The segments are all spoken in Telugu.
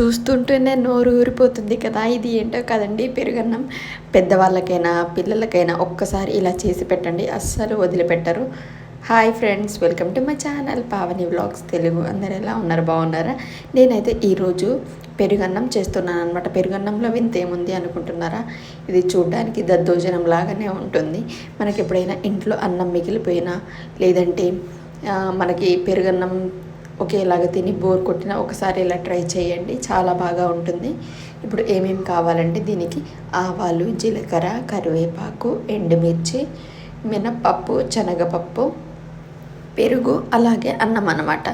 చూస్తుంటేనే నోరు ఊరిపోతుంది కదా. ఇది ఏంటో కదండి పెరుగన్నం. పెద్దవాళ్ళకైనా పిల్లలకైనా ఒక్కసారి ఇలా చేసి పెట్టండి. అస్సలు వదిలిపెట్టరు. Hi friends welcome to my channel Pavani vlogs. Telugu అందరు ఎలా ఉన్నారు? బాగున్నారా? నేనైతే ఈరోజు పెరుగన్నం చేస్తున్నాను అనమాట పెరుగన్నంలో వింత ఏముంది అనుకుంటున్నారా? ఇది చూడడానికి దద్దోజనం లాగానే ఉంటుంది. మనకి ఎప్పుడైనా ఇంట్లో అన్నం మిగిలిపోయినా లేదంటే మనకి పెరుగన్నం ఒకేలాగా తిని బోర్ కొట్టిన ఒకసారి ఇలా ట్రై చేయండి. చాలా బాగా ఉంటుంది. ఇప్పుడు ఏమేమి కావాలంటే దీనికి ఆవాలు జీలకర్ర కరివేపాకు ఎండుమిర్చి మినప్పప్పు శనగపప్పు పెరుగు అలాగే అన్నం అన్నమాట.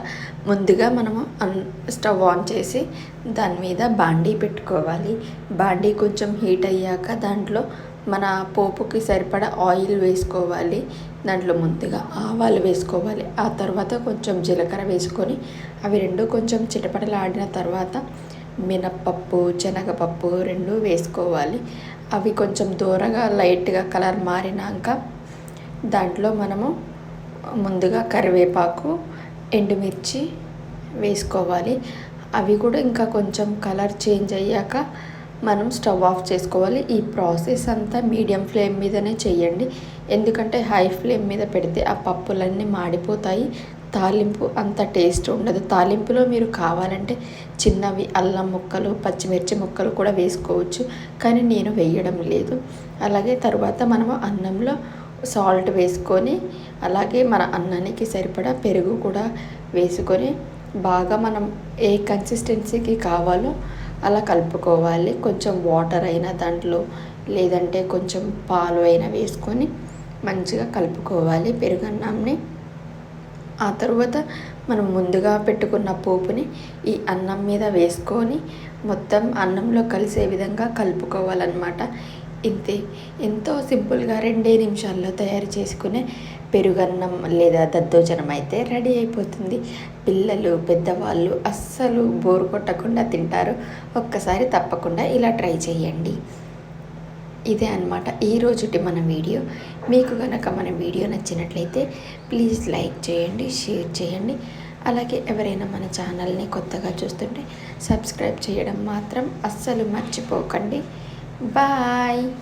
ముందుగా మనము స్టవ్ ఆన్ చేసి దాని మీద బాండీ పెట్టుకోవాలి. బాండీ కొంచెం హీట్ అయ్యాక దాంట్లో మన పోపుకి సరిపడా ఆయిల్ వేసుకోవాలి దాంట్లో ముందుగా ఆవాలు వేసుకోవాలి. ఆ తర్వాత కొంచెం జీలకర్ర వేసుకొని అవి రెండు కొంచెం చిటపటలాడిన తర్వాత మినప్పప్పు శనగపప్పు రెండు వేసుకోవాలి. అవి కొంచెం దూరగా లైట్గా కలర్ మారినాక దాంట్లో మనము ముందుగా కరివేపాకు ఎండుమిర్చి వేసుకోవాలి. అవి కూడా ఇంకా కొంచెం కలర్ చేంజ్ అయ్యాక మనం స్టవ్ ఆఫ్ చేసుకోవాలి. ఈ ప్రాసెస్ అంతా మీడియం ఫ్లేమ్ మీదనే చేయండి. ఎందుకంటే హై ఫ్లేమ్ మీద పెడితే ఆ పప్పులన్నీ మాడిపోతాయి. తాలింపు అంత టేస్ట్ ఉండదు. తాలింపులో మీరు కావాలంటే చిన్నవి అల్లం ముక్కలు పచ్చిమిర్చి ముక్కలు కూడా వేసుకోవచ్చు. కానీ నేను వేయడం లేదు. అలాగే తర్వాత మనము అన్నంలో సాల్ట్ వేసుకొని అలాగే మన అన్నానికి సరిపడా పెరుగు కూడా వేసుకొని బాగా మనం ఏ కన్సిస్టెన్సీకి కావాలో అలా కలుపుకోవాలి. కొంచెం వాటర్ అయినా దాంట్లో లేదంటే కొంచెం పాలు అయినా వేసుకొని మంచిగా కలుపుకోవాలి. పెరుగన్నంని ఆ తర్వాత మనం ముందుగా పెట్టుకున్న పోపుని ఈ అన్నం మీద వేసుకొని మొత్తం అన్నంలో కలిసే విధంగా కలుపుకోవాలన్నమాట. ఇంతే. ఎంతో సింపుల్గా రెండే నిమిషాల్లో తయారు చేసుకునే పెరుగన్నం లేదా దద్దోజనం అయితే రెడీ అయిపోతుంది. పిల్లలు పెద్దవాళ్ళు అస్సలు బోరు కొట్టకుండా తింటారు. ఒక్కసారి తప్పకుండా ఇలా ట్రై చేయండి. ఇదే అనమాట ఈ రోజుటి మన వీడియో. మీకు కనుక మన వీడియో నచ్చినట్లయితే ప్లీజ్ లైక్ చేయండి షేర్ చేయండి. అలాగే ఎవరైనా మన ఛానల్ని కొత్తగా చూస్తుంటే సబ్స్క్రైబ్ చేయడం మాత్రం అస్సలు మర్చిపోకండి. Bye.